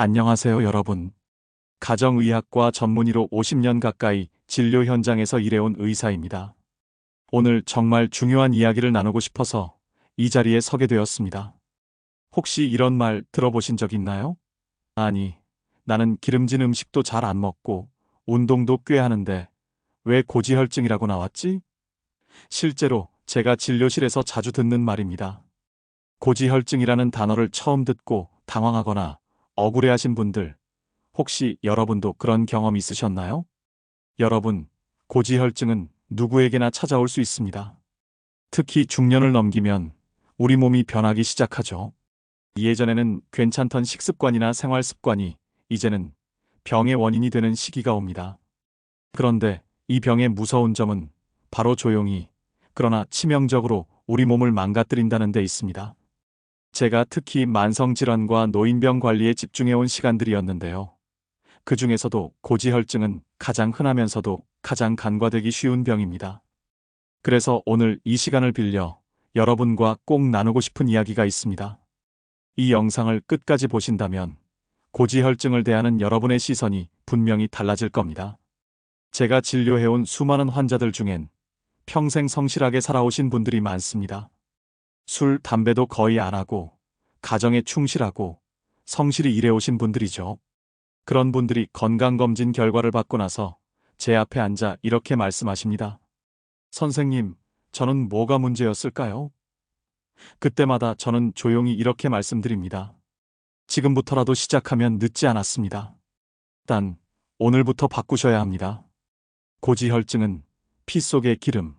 안녕하세요, 여러분. 가정의학과 전문의로 50년 가까이 진료 현장에서 일해온 의사입니다. 오늘 정말 중요한 이야기를 나누고 싶어서 이 자리에 서게 되었습니다. 혹시 이런 말 들어보신 적 있나요? 아니, 나는 기름진 음식도 잘 안 먹고 운동도 꽤 하는데 왜 고지혈증이라고 나왔지? 실제로 제가 진료실에서 자주 듣는 말입니다. 고지혈증이라는 단어를 처음 듣고 당황하거나 억울해하신 분들, 혹시 여러분도 그런 경험 있으셨나요? 여러분, 고지혈증은 누구에게나 찾아올 수 있습니다. 특히 중년을 넘기면 우리 몸이 변하기 시작하죠. 예전에는 괜찮던 식습관이나 생활 습관이 이제는 병의 원인이 되는 시기가 옵니다. 그런데 이 병의 무서운 점은 바로 조용히, 그러나 치명적으로 우리 몸을 망가뜨린다는 데 있습니다. 제가 특히 만성질환과 노인병 관리에 집중해온 시간들이었는데요. 그 중에서도 고지혈증은 가장 흔하면서도 가장 간과되기 쉬운 병입니다. 그래서 오늘 이 시간을 빌려 여러분과 꼭 나누고 싶은 이야기가 있습니다. 이 영상을 끝까지 보신다면 고지혈증을 대하는 여러분의 시선이 분명히 달라질 겁니다. 제가 진료해온 수많은 환자들 중엔 평생 성실하게 살아오신 분들이 많습니다. 술, 담배도 거의 안 하고 가정에 충실하고 성실히 일해오신 분들이죠. 그런 분들이 건강검진 결과를 받고 나서 제 앞에 앉아 이렇게 말씀하십니다. 선생님, 저는 뭐가 문제였을까요? 그때마다 저는 조용히 이렇게 말씀드립니다. 지금부터라도 시작하면 늦지 않았습니다. 단, 오늘부터 바꾸셔야 합니다. 고지혈증은 피 속의 기름,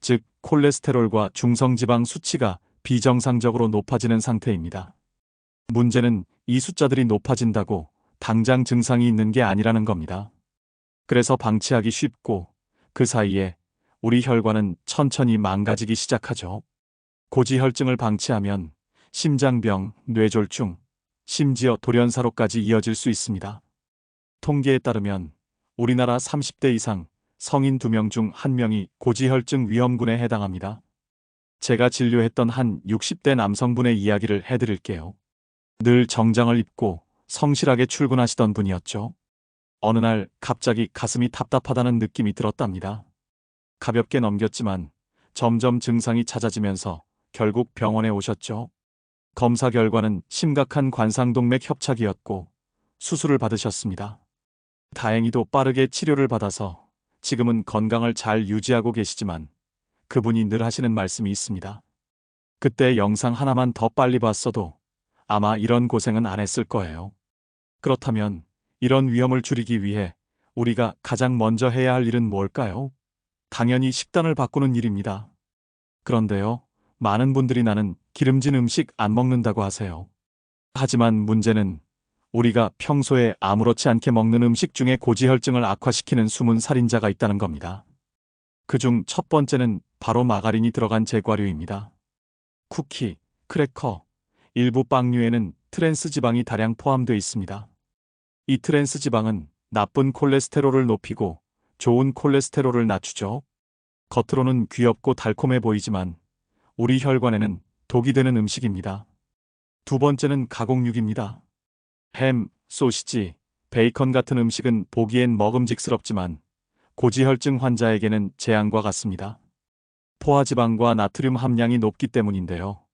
즉 콜레스테롤과 중성지방 수치가 비정상적으로 높아지는 상태입니다. 문제는 이 숫자들이 높아진다고 당장 증상이 있는 게 아니라는 겁니다. 그래서 방치하기 쉽고 그 사이에 우리 혈관은 천천히 망가지기 시작하죠. 고지혈증을 방치하면 심장병, 뇌졸중, 심지어 돌연사로까지 이어질 수 있습니다. 통계에 따르면 우리나라 30대 이상 성인 2명 중 1명이 고지혈증 위험군에 해당합니다. 제가 진료했던 한 60대 남성분의 이야기를 해드릴게요. 늘 정장을 입고 성실하게 출근하시던 분이었죠. 어느 날 갑자기 가슴이 답답하다는 느낌이 들었답니다. 가볍게 넘겼지만 점점 증상이 잦아지면서 결국 병원에 오셨죠. 검사 결과는 심각한 관상동맥 협착이었고 수술을 받으셨습니다. 다행히도 빠르게 치료를 받아서 지금은 건강을 잘 유지하고 계시지만 그분이 늘 하시는 말씀이 있습니다. 그때 영상 하나만 더 빨리 봤어도 아마 이런 고생은 안 했을 거예요. 그렇다면 이런 위험을 줄이기 위해 우리가 가장 먼저 해야 할 일은 뭘까요? 당연히 식단을 바꾸는 일입니다. 그런데요, 많은 분들이 나는 기름진 음식 안 먹는다고 하세요. 하지만 문제는 우리가 평소에 아무렇지 않게 먹는 음식 중에 고지혈증을 악화시키는 숨은 살인자가 있다는 겁니다. 그 중 첫 번째는 바로 마가린이 들어간 제과류입니다. 쿠키, 크래커, 일부 빵류에는 트랜스 지방이 다량 포함되어 있습니다. 이 트랜스 지방은 나쁜 콜레스테롤을 높이고 좋은 콜레스테롤을 낮추죠. 겉으로는 귀엽고 달콤해 보이지만 우리 혈관에는 독이 되는 음식입니다. 두 번째는 가공육입니다. 햄, 소시지, 베이컨 같은 음식은 보기엔 먹음직스럽지만 고지혈증 환자에게는 재앙과 같습니다. 포화지방과 나트륨 함량이 높기 때문인데요.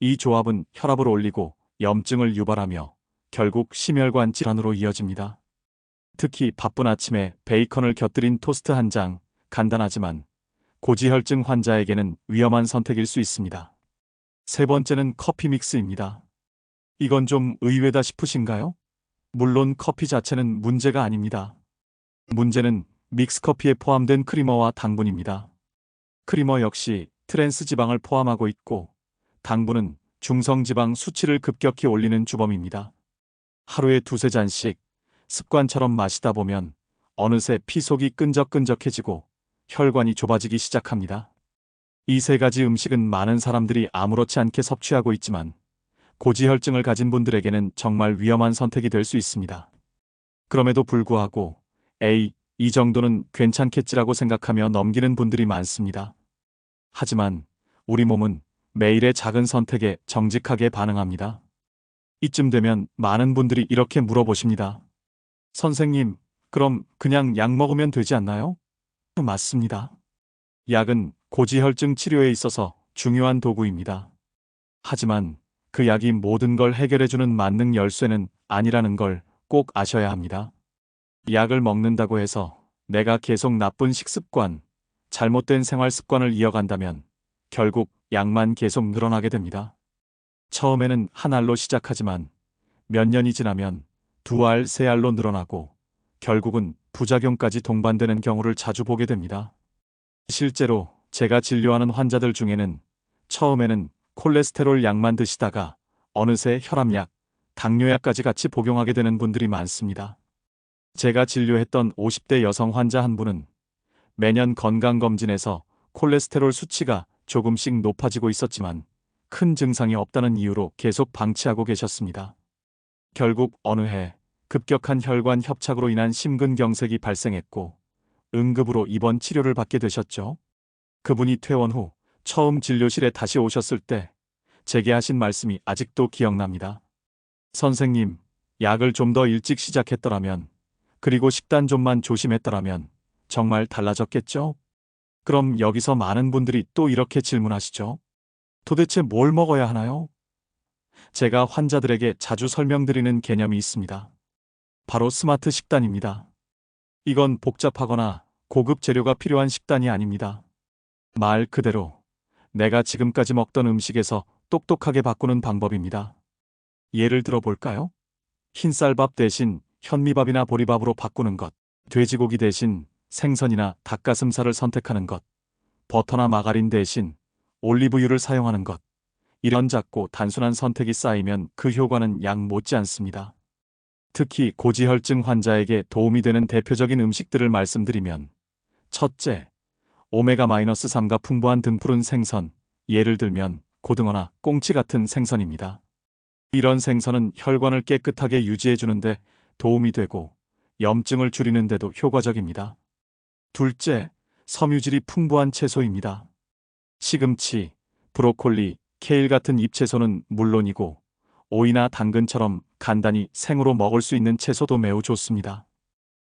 이 조합은 혈압을 올리고 염증을 유발하며 결국 심혈관 질환으로 이어집니다. 특히 바쁜 아침에 베이컨을 곁들인 토스트 한 장, 간단하지만 고지혈증 환자에게는 위험한 선택일 수 있습니다. 세 번째는 커피 믹스입니다. 이건 좀 의외다 싶으신가요? 물론 커피 자체는 문제가 아닙니다. 문제는 믹스커피에 포함된 크리머와 당분입니다. 크리머 역시 트랜스 지방을 포함하고 있고 당분은 중성지방 수치를 급격히 올리는 주범입니다. 하루에 두세 잔씩 습관처럼 마시다 보면 어느새 피 속이 끈적끈적해지고 혈관이 좁아지기 시작합니다. 이 세 가지 음식은 많은 사람들이 아무렇지 않게 섭취하고 있지만 고지혈증을 가진 분들에게는 정말 위험한 선택이 될 수 있습니다. 그럼에도 불구하고 A, 이 정도는 괜찮겠지라고 생각하며 넘기는 분들이 많습니다. 하지만 우리 몸은 매일의 작은 선택에 정직하게 반응합니다. 이쯤 되면 많은 분들이 이렇게 물어보십니다. 선생님, 그럼 그냥 약 먹으면 되지 않나요? 맞습니다. 약은 고지혈증 치료에 있어서 중요한 도구입니다. 하지만 그 약이 모든 걸 해결해주는 만능 열쇠는 아니라는 걸 꼭 아셔야 합니다. 약을 먹는다고 해서 내가 계속 나쁜 식습관, 잘못된 생활 습관을 이어간다면 결국 약만 계속 늘어나게 됩니다. 처음에는 한 알로 시작하지만 몇 년이 지나면 두 알, 세 알로 늘어나고 결국은 부작용까지 동반되는 경우를 자주 보게 됩니다. 실제로 제가 진료하는 환자들 중에는 처음에는 콜레스테롤 약만 드시다가 어느새 혈압약, 당뇨약까지 같이 복용하게 되는 분들이 많습니다. 제가 진료했던 50대 여성 환자 한 분은 매년 건강검진에서 콜레스테롤 수치가 조금씩 높아지고 있었지만 큰 증상이 없다는 이유로 계속 방치하고 계셨습니다. 결국 어느 해 급격한 혈관 협착으로 인한 심근경색이 발생했고 응급으로 입원 치료를 받게 되셨죠. 그분이 퇴원 후 처음 진료실에 다시 오셨을 때 제게 하신 말씀이 아직도 기억납니다. 선생님, 약을 좀 더 일찍 시작했더라면, 그리고 식단 좀만 조심했더라면 정말 달라졌겠죠? 그럼 여기서 많은 분들이 또 이렇게 질문하시죠. 도대체 뭘 먹어야 하나요? 제가 환자들에게 자주 설명드리는 개념이 있습니다. 바로 스마트 식단입니다. 이건 복잡하거나 고급 재료가 필요한 식단이 아닙니다. 말 그대로 내가 지금까지 먹던 음식에서 똑똑하게 바꾸는 방법입니다. 예를 들어 볼까요? 흰쌀밥 대신 현미밥이나 보리밥으로 바꾸는 것, 돼지고기 대신 생선이나 닭가슴살을 선택하는 것, 버터나 마가린 대신 올리브유를 사용하는 것. 이런 작고 단순한 선택이 쌓이면 그 효과는 약 못지 않습니다. 특히 고지혈증 환자에게 도움이 되는 대표적인 음식들을 말씀드리면 첫째, 오메가-3가 풍부한 등푸른 생선, 예를 들면 고등어나 꽁치 같은 생선입니다. 이런 생선은 혈관을 깨끗하게 유지해주는데 도움이 되고 염증을 줄이는데도 효과적입니다. 둘째, 섬유질이 풍부한 채소입니다. 시금치, 브로콜리, 케일 같은 잎채소는 물론이고 오이나 당근처럼 간단히 생으로 먹을 수 있는 채소도 매우 좋습니다.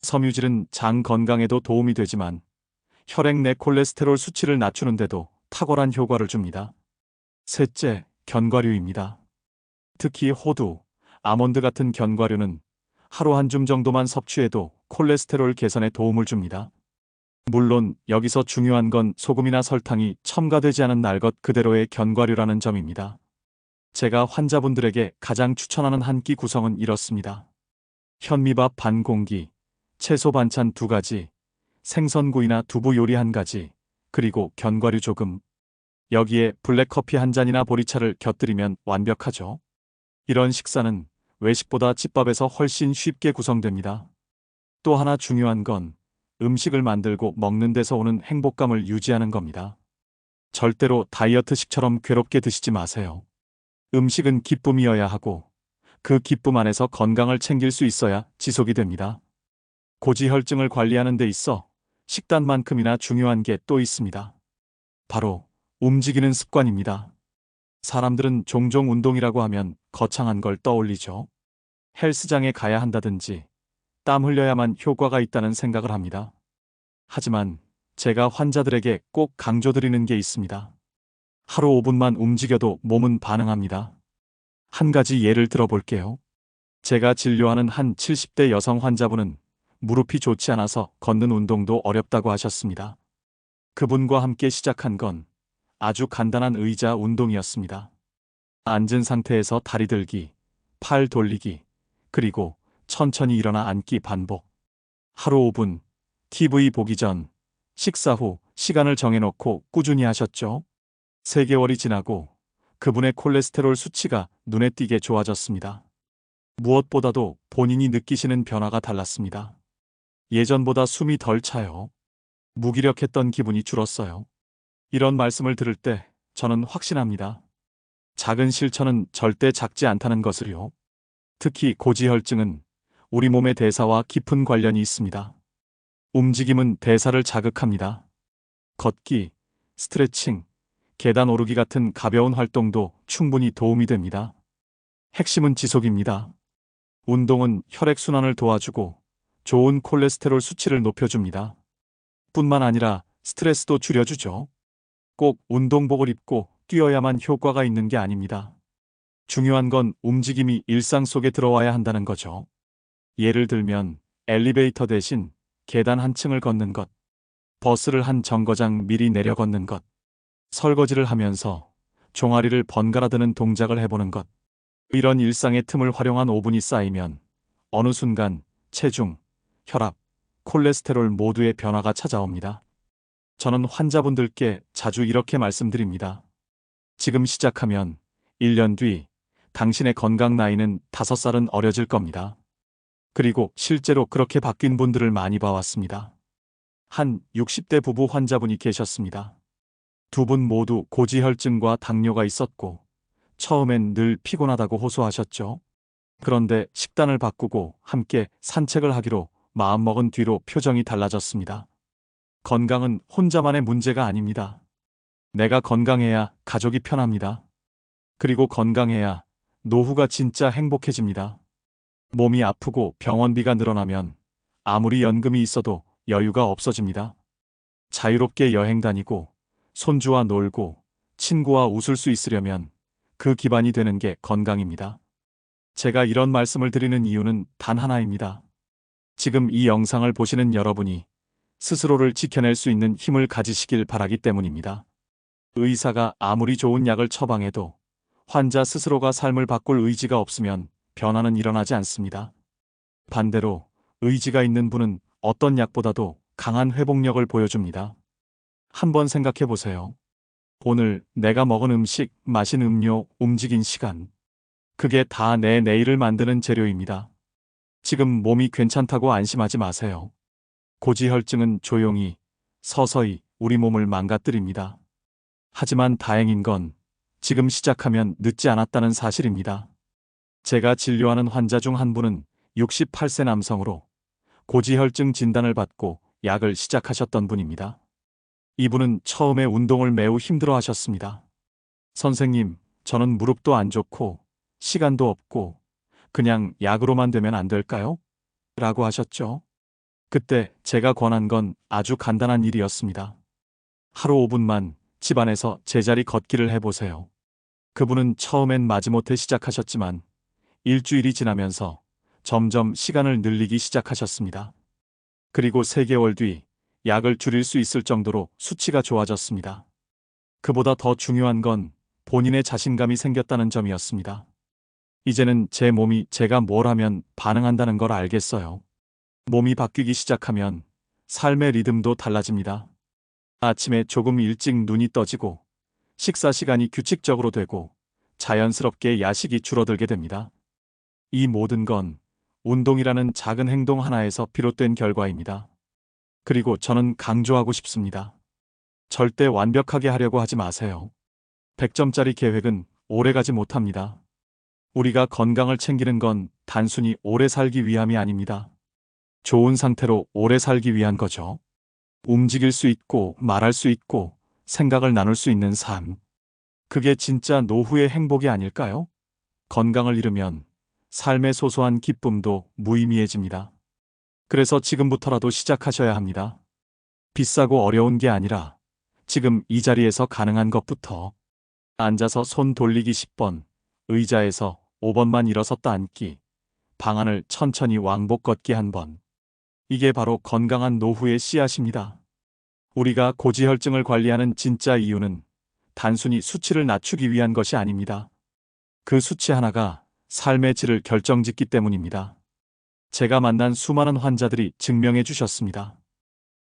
섬유질은 장 건강에도 도움이 되지만 혈액 내 콜레스테롤 수치를 낮추는데도 탁월한 효과를 줍니다. 셋째, 견과류입니다. 특히 호두, 아몬드 같은 견과류는 하루 한 줌 정도만 섭취해도 콜레스테롤 개선에 도움을 줍니다. 물론 여기서 중요한 건 소금이나 설탕이 첨가되지 않은 날 것 그대로의 견과류라는 점입니다. 제가 환자분들에게 가장 추천하는 한 끼 구성은 이렇습니다. 현미밥 반 공기, 채소 반찬 두 가지, 생선구이나 두부 요리 한 가지, 그리고 견과류 조금. 여기에 블랙커피 한 잔이나 보리차를 곁들이면 완벽하죠. 이런 식사는 외식보다 집밥에서 훨씬 쉽게 구성됩니다. 또 하나 중요한 건 음식을 만들고 먹는 데서 오는 행복감을 유지하는 겁니다. 절대로 다이어트식처럼 괴롭게 드시지 마세요. 음식은 기쁨이어야 하고 그 기쁨 안에서 건강을 챙길 수 있어야 지속이 됩니다. 고지혈증을 관리하는 데 있어 식단만큼이나 중요한 게 또 있습니다. 바로 움직이는 습관입니다. 사람들은 종종 운동이라고 하면 거창한 걸 떠올리죠. 헬스장에 가야 한다든지 땀 흘려야만 효과가 있다는 생각을 합니다. 하지만 제가 환자들에게 꼭 강조드리는 게 있습니다. 하루 5분만 움직여도 몸은 반응합니다. 한 가지 예를 들어볼게요. 제가 진료하는 한 70대 여성 환자분은 무릎이 좋지 않아서 걷는 운동도 어렵다고 하셨습니다. 그분과 함께 시작한 건 아주 간단한 의자 운동이었습니다. 앉은 상태에서 다리 들기, 팔 돌리기, 그리고 천천히 일어나 앉기 반복. 하루 5분, TV 보기 전, 식사 후 시간을 정해놓고 꾸준히 하셨죠? 3개월이 지나고 그분의 콜레스테롤 수치가 눈에 띄게 좋아졌습니다. 무엇보다도 본인이 느끼시는 변화가 달랐습니다. 예전보다 숨이 덜 차요. 무기력했던 기분이 줄었어요. 이런 말씀을 들을 때 저는 확신합니다. 작은 실천은 절대 작지 않다는 것을요. 특히 고지혈증은 우리 몸의 대사와 깊은 관련이 있습니다. 움직임은 대사를 자극합니다. 걷기, 스트레칭, 계단 오르기 같은 가벼운 활동도 충분히 도움이 됩니다. 핵심은 지속입니다. 운동은 혈액순환을 도와주고 좋은 콜레스테롤 수치를 높여줍니다. 뿐만 아니라 스트레스도 줄여주죠. 꼭 운동복을 입고 뛰어야만 효과가 있는 게 아닙니다. 중요한 건 움직임이 일상 속에 들어와야 한다는 거죠. 예를 들면 엘리베이터 대신 계단 한 층을 걷는 것, 버스를 한 정거장 미리 내려 걷는 것, 설거지를 하면서 종아리를 번갈아 드는 동작을 해보는 것. 이런 일상의 틈을 활용한 5분이 쌓이면 어느 순간 체중, 혈압, 콜레스테롤 모두의 변화가 찾아옵니다. 저는 환자분들께 자주 이렇게 말씀드립니다. 지금 시작하면 1년 뒤 당신의 건강 나이는 5살은 어려질 겁니다. 그리고 실제로 그렇게 바뀐 분들을 많이 봐왔습니다. 한 60대 부부 환자분이 계셨습니다. 두 분 모두 고지혈증과 당뇨가 있었고 처음엔 늘 피곤하다고 호소하셨죠. 그런데 식단을 바꾸고 함께 산책을 하기로 마음먹은 뒤로 표정이 달라졌습니다. 건강은 혼자만의 문제가 아닙니다. 내가 건강해야 가족이 편합니다. 그리고 건강해야 노후가 진짜 행복해집니다. 몸이 아프고 병원비가 늘어나면 아무리 연금이 있어도 여유가 없어집니다. 자유롭게 여행 다니고 손주와 놀고 친구와 웃을 수 있으려면 그 기반이 되는 게 건강입니다. 제가 이런 말씀을 드리는 이유는 단 하나입니다. 지금 이 영상을 보시는 여러분이 스스로를 지켜낼 수 있는 힘을 가지시길 바라기 때문입니다. 의사가 아무리 좋은 약을 처방해도 환자 스스로가 삶을 바꿀 의지가 없으면 변화는 일어나지 않습니다. 반대로 의지가 있는 분은 어떤 약보다도 강한 회복력을 보여줍니다. 한번 생각해 보세요. 오늘 내가 먹은 음식, 마신 음료, 움직인 시간. 그게 다 내 내일을 만드는 재료입니다. 지금 몸이 괜찮다고 안심하지 마세요. 고지혈증은 조용히, 서서히 우리 몸을 망가뜨립니다. 하지만 다행인 건 지금 시작하면 늦지 않았다는 사실입니다. 제가 진료하는 환자 중 한 분은 68세 남성으로 고지혈증 진단을 받고 약을 시작하셨던 분입니다. 이분은 처음에 운동을 매우 힘들어 하셨습니다. 선생님, 저는 무릎도 안 좋고 시간도 없고 그냥 약으로만 되면 안 될까요? 라고 하셨죠. 그때 제가 권한 건 아주 간단한 일이었습니다. 하루 5분만 집안에서 제자리 걷기를 해보세요. 그분은 처음엔 마지못해 시작하셨지만 일주일이 지나면서 점점 시간을 늘리기 시작하셨습니다. 그리고 3개월 뒤 약을 줄일 수 있을 정도로 수치가 좋아졌습니다. 그보다 더 중요한 건 본인의 자신감이 생겼다는 점이었습니다. 이제는 제 몸이 제가 뭘 하면 반응한다는 걸 알겠어요. 몸이 바뀌기 시작하면 삶의 리듬도 달라집니다. 아침에 조금 일찍 눈이 떠지고 식사 시간이 규칙적으로 되고 자연스럽게 야식이 줄어들게 됩니다. 이 모든 건 운동이라는 작은 행동 하나에서 비롯된 결과입니다. 그리고 저는 강조하고 싶습니다. 절대 완벽하게 하려고 하지 마세요. 100점짜리 계획은 오래 가지 못합니다. 우리가 건강을 챙기는 건 단순히 오래 살기 위함이 아닙니다. 좋은 상태로 오래 살기 위한 거죠. 움직일 수 있고 말할 수 있고 생각을 나눌 수 있는 삶. 그게 진짜 노후의 행복이 아닐까요? 건강을 잃으면 삶의 소소한 기쁨도 무의미해집니다. 그래서 지금부터라도 시작하셔야 합니다. 비싸고 어려운 게 아니라 지금 이 자리에서 가능한 것부터 앉아서 손 돌리기 10번, 의자에서 5번만 일어섰다 앉기, 방안을 천천히 왕복 걷기 한 번. 이게 바로 건강한 노후의 씨앗입니다. 우리가 고지혈증을 관리하는 진짜 이유는 단순히 수치를 낮추기 위한 것이 아닙니다. 그 수치 하나가 삶의 질을 결정짓기 때문입니다. 제가 만난 수많은 환자들이 증명해 주셨습니다.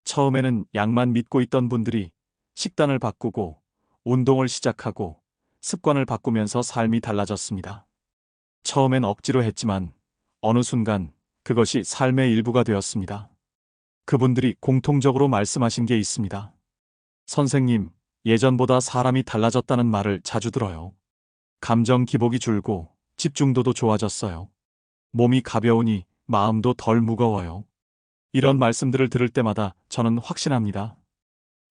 처음에는 약만 믿고 있던 분들이 식단을 바꾸고 운동을 시작하고 습관을 바꾸면서 삶이 달라졌습니다. 처음엔 억지로 했지만 어느 순간 그것이 삶의 일부가 되었습니다. 그분들이 공통적으로 말씀하신 게 있습니다. 선생님, 예전보다 사람이 달라졌다는 말을 자주 들어요. 감정 기복이 줄고 집중도도 좋아졌어요. 몸이 가벼우니 마음도 덜 무거워요. 이런 말씀들을 들을 때마다 저는 확신합니다.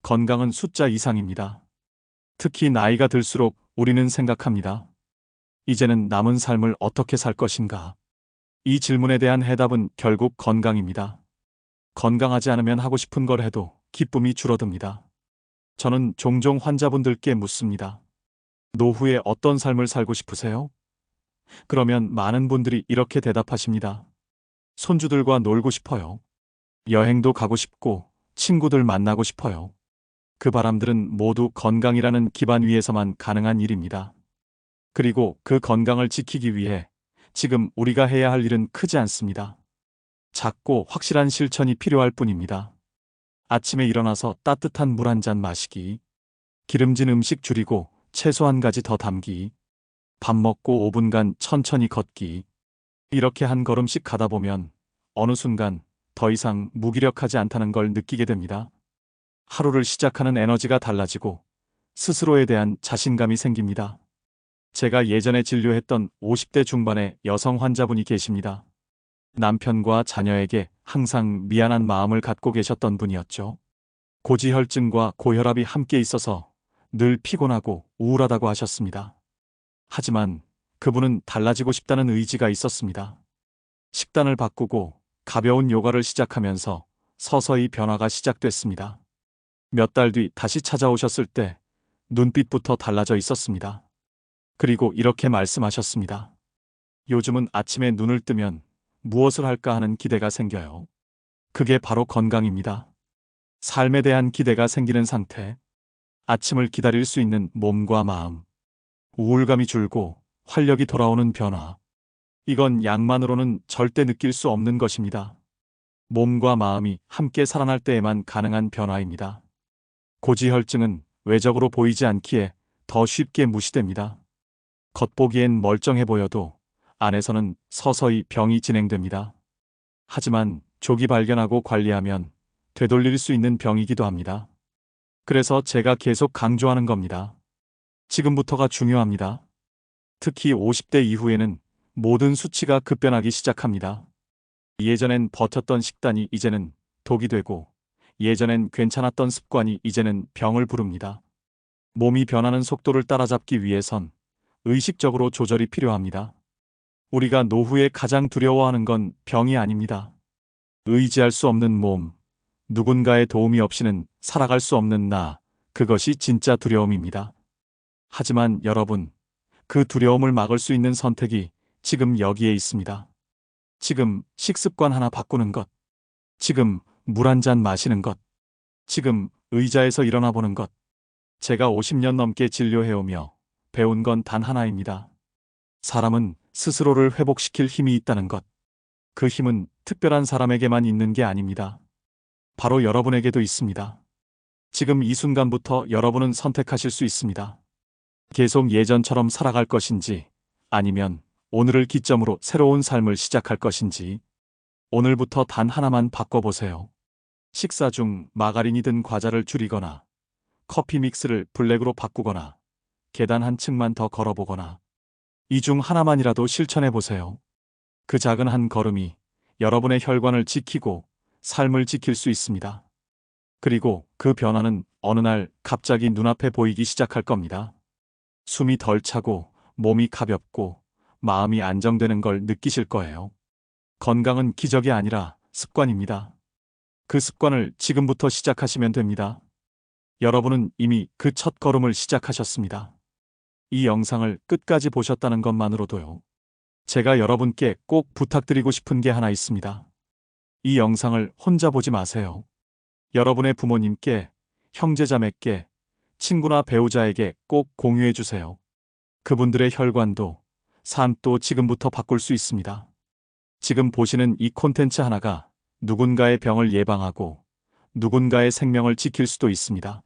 건강은 숫자 이상입니다. 특히 나이가 들수록 우리는 생각합니다. 이제는 남은 삶을 어떻게 살 것인가? 이 질문에 대한 해답은 결국 건강입니다. 건강하지 않으면 하고 싶은 걸 해도 기쁨이 줄어듭니다. 저는 종종 환자분들께 묻습니다. 노후에 어떤 삶을 살고 싶으세요? 그러면 많은 분들이 이렇게 대답하십니다. 손주들과 놀고 싶어요. 여행도 가고 싶고 친구들 만나고 싶어요. 그 바람들은 모두 건강이라는 기반 위에서만 가능한 일입니다. 그리고 그 건강을 지키기 위해 지금 우리가 해야 할 일은 크지 않습니다. 작고 확실한 실천이 필요할 뿐입니다. 아침에 일어나서 따뜻한 물 한 잔 마시기, 기름진 음식 줄이고 채소 한 가지 더 담기, 밥 먹고 5분간 천천히 걷기. 이렇게 한 걸음씩 가다 보면 어느 순간 더 이상 무기력하지 않다는 걸 느끼게 됩니다. 하루를 시작하는 에너지가 달라지고 스스로에 대한 자신감이 생깁니다. 제가 예전에 진료했던 50대 중반의 여성 환자분이 계십니다. 남편과 자녀에게 항상 미안한 마음을 갖고 계셨던 분이었죠. 고지혈증과 고혈압이 함께 있어서 늘 피곤하고 우울하다고 하셨습니다. 하지만 그분은 달라지고 싶다는 의지가 있었습니다. 식단을 바꾸고 가벼운 요가를 시작하면서 서서히 변화가 시작됐습니다. 몇 달 뒤 다시 찾아오셨을 때 눈빛부터 달라져 있었습니다. 그리고 이렇게 말씀하셨습니다. 요즘은 아침에 눈을 뜨면 무엇을 할까 하는 기대가 생겨요. 그게 바로 건강입니다. 삶에 대한 기대가 생기는 상태. 아침을 기다릴 수 있는 몸과 마음. 우울감이 줄고 활력이 돌아오는 변화. 이건 약만으로는 절대 느낄 수 없는 것입니다. 몸과 마음이 함께 살아날 때에만 가능한 변화입니다. 고지혈증은 외적으로 보이지 않기에 더 쉽게 무시됩니다. 겉보기엔 멀쩡해 보여도 안에서는 서서히 병이 진행됩니다. 하지만 조기 발견하고 관리하면 되돌릴 수 있는 병이기도 합니다. 그래서 제가 계속 강조하는 겁니다. 지금부터가 중요합니다. 특히 50대 이후에는 모든 수치가 급변하기 시작합니다. 예전엔 버텼던 식단이 이제는 독이 되고 예전엔 괜찮았던 습관이 이제는 병을 부릅니다. 몸이 변하는 속도를 따라잡기 위해선 의식적으로 조절이 필요합니다. 우리가 노후에 가장 두려워하는 건 병이 아닙니다. 의지할 수 없는 몸, 누군가의 도움이 없이는 살아갈 수 없는 나, 그것이 진짜 두려움입니다. 하지만 여러분, 그 두려움을 막을 수 있는 선택이 지금 여기에 있습니다. 지금 식습관 하나 바꾸는 것. 지금 물 한 잔 마시는 것. 지금 의자에서 일어나 보는 것. 제가 50년 넘게 진료해오며 배운 건 단 하나입니다. 사람은 스스로를 회복시킬 힘이 있다는 것. 그 힘은 특별한 사람에게만 있는 게 아닙니다. 바로 여러분에게도 있습니다. 지금 이 순간부터 여러분은 선택하실 수 있습니다. 계속 예전처럼 살아갈 것인지 아니면 오늘을 기점으로 새로운 삶을 시작할 것인지 오늘부터 단 하나만 바꿔보세요. 식사 중 마가린이 든 과자를 줄이거나 커피 믹스를 블랙으로 바꾸거나 계단 한 층만 더 걸어보거나 이 중 하나만이라도 실천해 보세요. 그 작은 한 걸음이 여러분의 혈관을 지키고 삶을 지킬 수 있습니다. 그리고 그 변화는 어느 날 갑자기 눈앞에 보이기 시작할 겁니다. 숨이 덜 차고 몸이 가볍고 마음이 안정되는 걸 느끼실 거예요. 건강은 기적이 아니라 습관입니다. 그 습관을 지금부터 시작하시면 됩니다. 여러분은 이미 그 첫 걸음을 시작하셨습니다. 이 영상을 끝까지 보셨다는 것만으로도요. 제가 여러분께 꼭 부탁드리고 싶은 게 하나 있습니다. 이 영상을 혼자 보지 마세요. 여러분의 부모님께, 형제자매께, 친구나 배우자에게 꼭 공유해 주세요. 그분들의 혈관도 삶도 지금부터 바꿀 수 있습니다. 지금 보시는 이 콘텐츠 하나가 누군가의 병을 예방하고 누군가의 생명을 지킬 수도 있습니다.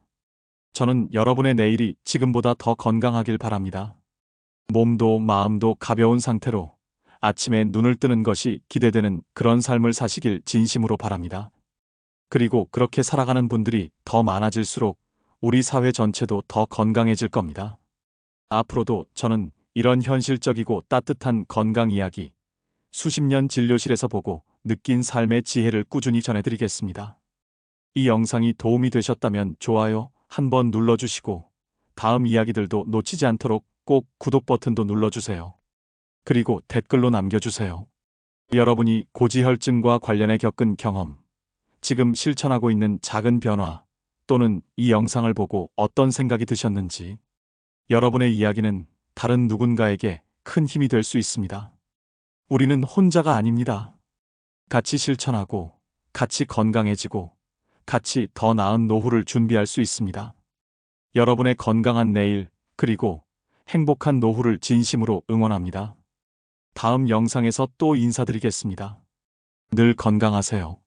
저는 여러분의 내일이 지금보다 더 건강하길 바랍니다. 몸도 마음도 가벼운 상태로 아침에 눈을 뜨는 것이 기대되는 그런 삶을 사시길 진심으로 바랍니다. 그리고 그렇게 살아가는 분들이 더 많아질수록 우리 사회 전체도 더 건강해질 겁니다. 앞으로도 저는 이런 현실적이고 따뜻한 건강 이야기, 수십 년 진료실에서 보고 느낀 삶의 지혜를 꾸준히 전해드리겠습니다. 이 영상이 도움이 되셨다면 좋아요 한번 눌러주시고 다음 이야기들도 놓치지 않도록 꼭 구독 버튼도 눌러주세요. 그리고 댓글로 남겨주세요. 여러분이 고지혈증과 관련해 겪은 경험, 지금 실천하고 있는 작은 변화, 또는 이 영상을 보고 어떤 생각이 드셨는지, 여러분의 이야기는 다른 누군가에게 큰 힘이 될 수 있습니다. 우리는 혼자가 아닙니다. 같이 실천하고, 같이 건강해지고, 같이 더 나은 노후를 준비할 수 있습니다. 여러분의 건강한 내일, 그리고 행복한 노후를 진심으로 응원합니다. 다음 영상에서 또 인사드리겠습니다. 늘 건강하세요.